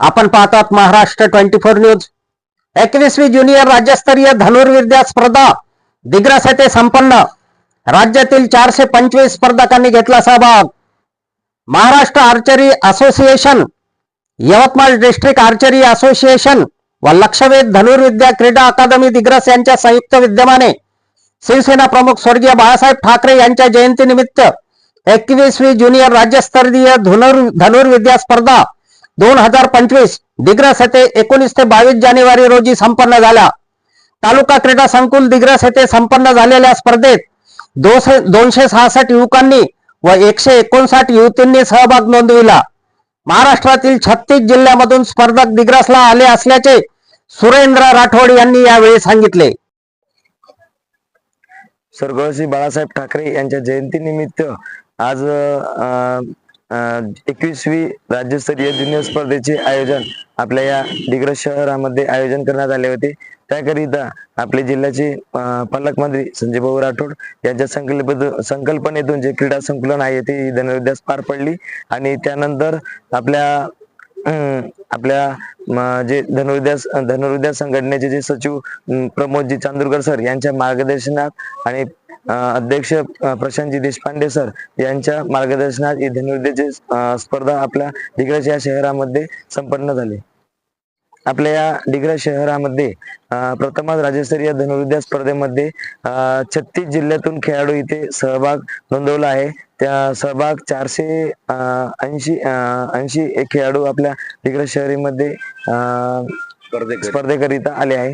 आपण पाहतात Maharashtra twenty four news. एकवीसवी ज्युनियर राज्यस्तरीय धनुर्विद्या स्पर्धा दिग्रस येथे संपन्न. राज्यातील चारशे पंचवीस स्पर्धकांनी घेतला सहभाग. Maharashtra archery association Yavatmal district archery association व लक्षवेध धनुर्विद्या क्रीडा अकादमी दिग्रस यांच्या संयुक्त विद्यमाने शिवसेना प्रमुख स्वर्गीय बाळासाहेब ठाकरे यांच्या जयंतीनिमित्त एकवीसवी ज्युनियर राज्यस्तरीय धनुर धनुर्विद्या स्पर्धा दोन हजार पंचवीस दिग्रस येथे एकोणीस ते बावीस जानेवारी रोजी संपन्न झाल्या तालुका क्रीडा संकुल दिग्रस येथे संपन्न झालेल्या स्पर्धेत दोनशे सहासष्ट युवकांनी व एकशे एकोणसाठ युवतींनी सहभाग नोंदविला. महाराष्ट्रातील छत्तीस जिल्ह्यामधून स्पर्धक दिग्रसला आले असल्याचे सुरेंद्र राठोड यांनी यावेळी सांगितले. स्वर्गवासी बाळासाहेब ठाकरे यांच्या जयंतीनिमित्त आज एकवीसवी राज्यस्तरीय ज्युनियर स्पर्धेचे आयोजन आपल्या या दिग्रज शहरामध्ये आयोजन करण्यात आले होते. त्याकरिता आपले जिल्ह्याचे पालकमंत्री संजय भाऊ राठोड यांच्या संकल्प संकल्पनेतून जे क्रीडा संकुलन आहे ते धनुर्द्यास पार पडली आणि त्यानंतर आपल्या आपल्या जे धनुर्द्यास धनुर्विद्या संघटनेचे जे सचिव प्रमोदजी चांदूरकर सर यांच्या मार्गदर्शनात आणि अध्यक्ष प्रशांतजी देशपांडे सर यांच्या मार्गदर्शनात ही धनुर्विद्याची स्पर्धा आपल्या दिग्रस या शहरामध्ये संपन्न झाली. आपल्या या डिग्रस शहरामध्ये प्रथमच राज्यस्तरीय धनुर्विद्या स्पर्धेमध्ये छत्तीस जिल्ह्यातून खेळाडू इथे सहभाग नोंदवला आहे. त्या सहभाग चारशे ऐंशी ऐंशी एक खेळाडू आपल्या डिग्रस शहरीमध्ये अं, स्पर्धेकरिता आले आहे.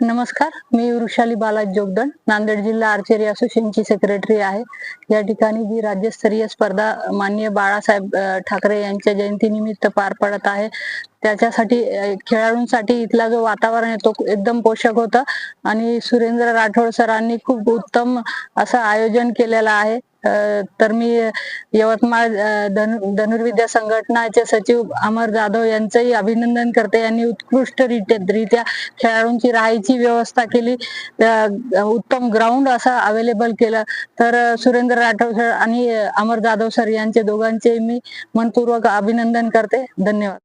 नमस्कार मी वृषाली बालाजी जोगदंड नांदेड जिल्हा आर्चरी असोसिएशनची सेक्रेटरी आहे. या ठिकाणी जी राज्यस्तरीय स्पर्धा माननीय बाळासाहेब ठाकरे यांच्या जयंतीनिमित्त पार पडत आहे. त्याच्यासाठी खेळाडूंसाठी इथला जो वातावरण आहे तो एकदम पोषक होता. आणि सुरेंद्र राठोड सरांनी खूप उत्तम असं आयोजन केलेलं आहे. तर मी यवतमाळ धनुर्विद्या संघटनाचे सचिव अमर जाधव यांचंही अभिनंदन करते. यांनी उत्कृष्ट रित्या खेळाडूंची राहायची व्यवस्था केली. उत्तम ग्राउंड असा अवेलेबल केलं. तर सुरेंद्र राठोड सर आणि अमर जाधव सर यांचे दोघांचे मी मनपूर्वक अभिनंदन करते. धन्यवाद.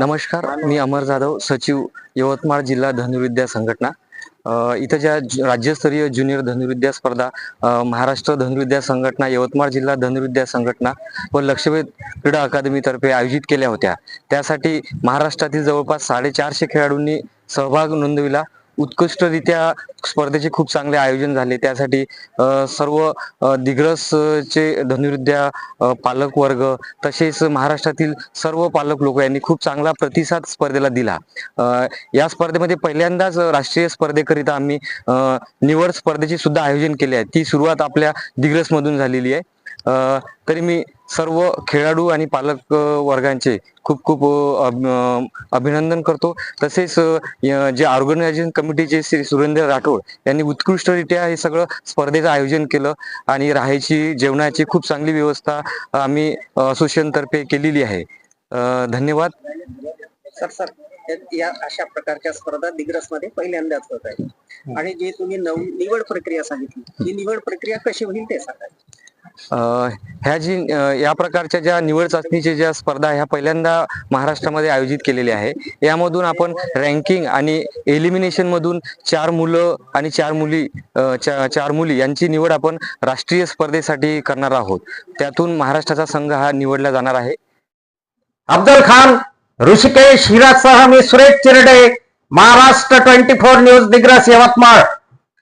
नमस्कार. मी अमर जाधव सचिव यवतमाळ जिल्हा धनुर्विद्या संघटना. इथं ज्या राज्यस्तरीय ज्युनियर धनुर्विद्या स्पर्धा महाराष्ट्र धनुर्विद्या संघटना यवतमाळ जिल्हा धनुर्विद्या संघटना व लक्षवेध क्रीडा अकादमीतर्फे आयोजित केल्या होत्या. त्यासाठी महाराष्ट्रातील जवळपास साडेचारशे खेळाडूंनी सहभाग नोंदविला. उत्कृष्टरित्या स्पर्धेचे खूप चांगले आयोजन झाले. त्यासाठी सर्व दिग्रसचे धनुर्विद्या पालक वर्ग तसेच महाराष्ट्रातील सर्व पालक लोक यांनी खूप चांगला प्रतिसाद स्पर्धेला दिला. या स्पर्धेमध्ये पहिल्यांदाच राष्ट्रीय स्पर्धेकरिता आम्ही निवड स्पर्धेचे सुद्धा आयोजन केले आहे. ती सुरुवात आपल्या दिग्रसमधून झालेली आहे. तरी मी सर्व खेळाडू आणि पालक वर्गांचे खूप खूप अभिनंदन करतो. तसेच जे ऑर्गनायझेशन कमिटीचे श्री सुरेंद्र राठोड यांनी उत्कृष्टरित्या हे सगळं स्पर्धेचं आयोजन केलं आणि राहायची जेवणाची खूप चांगली व्यवस्था आम्ही असोसिएशन तर्फे केलेली आहे. धन्यवाद. सर सर या- अशा प्रकारच्या स्पर्धा दिग्रसमध्ये पहिल्यांदाच होत आहे आणि जी तुम्ही नव निवड प्रक्रिया सांगितली ही निवड प्रक्रिया कशी होईल ते सांगा. ह्या जी या प्रकारच्या ज्या निवड चाचणीच्या ज्या स्पर्धा ह्या पहिल्यांदा महाराष्ट्रामध्ये आयोजित केलेल्या आहे यामधून आपण रँकिंग आणि एलिमिनेशन मधून चार मुलं आणि चार मुली चा- चार मुली यांची निवड आपण राष्ट्रीय स्पर्धेसाठी करणार आहोत. त्यातून महाराष्ट्राचा संघ हा निवडला जाणार आहे. अब्दुल खान ऋषिकेश हिरासह मी Suresh Chirde Maharashtra twenty four news Digras Yavatmal.